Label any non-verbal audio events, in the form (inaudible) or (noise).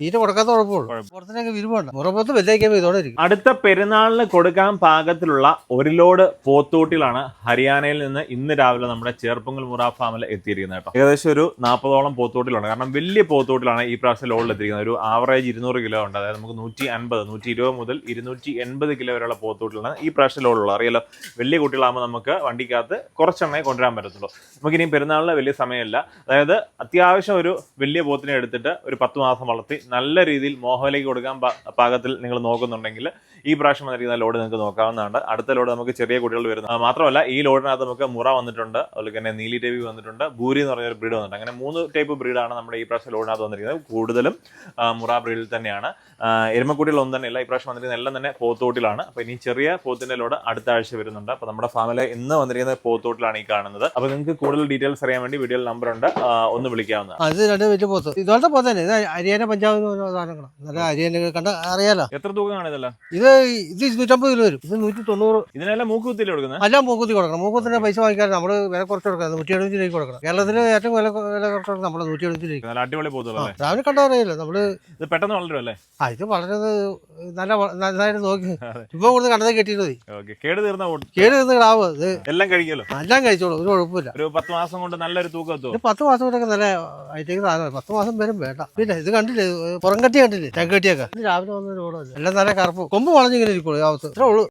തീറ്റ കൊടുക്കാത്ത കുഴപ്പമുള്ളൂ പുറത്തിനൊക്കെ വിരുവുണ്ട് മുറപ്പുറത്ത് വലുതായിക്കുമ്പോൾ ഇതോടെ ഇരിക്കും. അടുത്ത പെരുന്നാളിന് കൊടുക്കാൻ പാകത്തിലുള്ള ഒരു ലോഡ് പോത്തൂട്ടിലാണ് ഹരിയാനയിൽ നിന്ന് ഇന്ന് രാവിലെ നമ്മുടെ ചേർപ്പുങ്കൽ മുറ ഫാമിൽ എത്തിയിരിക്കുന്നത് കേട്ടോ. ഏകദേശം ഒരു നാൽപ്പതോളം പോത്തൂട്ടിലുണ്ട്. കാരണം വലിയ പോത്തൂട്ടിലാണ് ഈ പ്രാവശ്യം ലോഡിൽ എത്തിയിരിക്കുന്നത്. ഒരു ആവറേജ് ഇരുന്നൂറ് കിലോ ഉണ്ട്. അതായത് നമുക്ക് നൂറ്റി അൻപത് നൂറ്റി ഇരുപത് മുതൽ ഇരുന്നൂറ്റി എൺപത് കിലോ വരെയുള്ള പോത്തൂട്ടിലാണ് ഈ പ്രാവശ്യം ലോഡുള്ളത്. അറിയാലോ വലിയ കുട്ടികളാകുമ്പോൾ നമുക്ക് വണ്ടിക്കകത്ത് കുറച്ചെണ്ണേ കൊണ്ടുവരാൻ പറ്റത്തുള്ളൂ. നമുക്കിനി പെരുന്നാളിന് വലിയ സമയമില്ല. അതായത് അത്യാവശ്യം ഒരു വലിയ പോത്തിനെ എടുത്തിട്ട് ഒരു പത്ത് മാസം വളർത്തി നല്ല രീതിയിൽ മോഹനിലേക്ക് കൊടുക്കാൻ പാകത്തിൽ നിങ്ങൾ നോക്കുന്നുണ്ടെങ്കിൽ ഈ പ്രാവശ്യം വന്നിരിക്കുന്ന ലോഡ് നിങ്ങൾക്ക് നോക്കാവുന്നതാണ്. അടുത്ത ലോഡ് നമുക്ക് ചെറിയ കുട്ടികൾ വരുന്നത് മാത്രമല്ല ഈ ലോഡിനകത്ത് നമുക്ക് മുറ വന്നിട്ടുണ്ട്. അതുപോലെ തന്നെ നീലി ടേബി വന്നിട്ടുണ്ട്. ഭൂരി എന്ന് പറഞ്ഞൊരു ബ്രീഡ് വന്നിട്ടുണ്ട്. അങ്ങനെ മൂന്ന് ടൈപ്പ് ബ്രീഡാണ് നമ്മുടെ ഈ പ്രാവശ്യം ലോഡിനകത്ത് വന്നിരിക്കുന്നത്. കൂടുതലും മുറ ബ്രീഡിൽ തന്നെയാണ്. ഒന്നും തന്നെയല്ല. ഈ പ്രാവശ്യം വന്നിരിക്കുന്ന എല്ലാം തന്നെ പോത്തോട്ടിലാണ്. അപ്പോൾ ഇനി ചെറിയ പോത്തിന്റെ ലോഡ് അടുത്ത ആഴ്ച വരുന്നുണ്ട്. അപ്പോൾ നമ്മുടെ ഫാമിലെ ഇന്ന് വന്നിരിക്കുന്ന പോത്തോട്ടിലാണ് ഈ കാണുന്നത്. അപ്പോൾ നിങ്ങൾക്ക് കൂടുതൽ ഡീറ്റെയിൽസ് അറിയാൻ വേണ്ടി വീഡിയോയിൽ നമ്പർ ഉണ്ട് ഒന്ന് വിളിക്കാവുന്നതാണ്. അത് രണ്ട് വലിയ പോത്ത്. ഇതുപോലത്തെ പോത്തന്നെ ഹരിയാന പഞ്ചാബ് എന്ന് പറഞ്ഞ സാധനങ്ങളാണ് നല്ല ഹരിയാന കണ്ട അറിയാലോ. എത്ര തൂക്കമാണ് ഇതെല്ലാം? ഇത് ഇത് ഇരുന്നൂറ്റമ്പത് കിലോ വരും. ഇത് നൂറ്റി തൊണ്ണൂറ് ഇതിനെല്ലാം മൂക്ക് കുത്തിയില്ലേ കൊടുക്കുന്നത്? എല്ലാം മൂക്കുത്തി കൊടുക്കണം. മൂക്കുത്തിന്റെ പൈസ വാങ്ങിക്കാൻ നമ്മൾ വില കുറച്ച് കൊടുക്കണം. നൂറ്റി എഴുപത്തി രൂപ കൊടുക്കണം. കേരളത്തിൽ ഏറ്റവും വില വില കുറച്ച് കൊടുക്കണം നമ്മൾ നൂറ്റി എഴുപത്തി രൂപ നല്ല അടിപൊളി പോത്തുള്ളൂ രാവിലെ കണ്ടറിയില്ല നമ്മൾ ഇത് പെട്ടെന്ന് വളരുമല്ലേ ആ ഇത് വളരുന്നത് നല്ല നല്ലതായിട്ട് നന്നായിട്ട് നോക്കി. ഇപ്പൊ (laughs) കൊടുത്ത് കണ്ടത് കെട്ടിയിട്ട് മതി. കേട് തീർന്ന കേട് ഇത് എല്ലാം കഴിക്കല്ലോ എല്ലാം കഴിച്ചോളൂ. ഒരു കുഴപ്പമില്ല. ഒരു പത്ത് മാസം കൊണ്ട് നല്ലൊരു തൂക്കം ഇത് പത്ത് മാസം കൊണ്ടൊക്കെ നല്ല ഐറ്റേക്ക് സാധനം പത്ത് മാസം വരും വേണ്ട. പിന്നെ ഇത് കണ്ടില്ലേ? പുറം കട്ടി കണ്ടില്ലേ? ചെങ്കട്ടിയൊക്കെ രാവിലെ വന്ന റോഡല്ല എല്ലാം നല്ല കറുപ്പ്. കൊമ്പ് വളഞ്ഞിങ്ങനെ ഇരിക്കുള്ളൂ ആവത്ത് ഇത്രേ ഉള്ളൂ.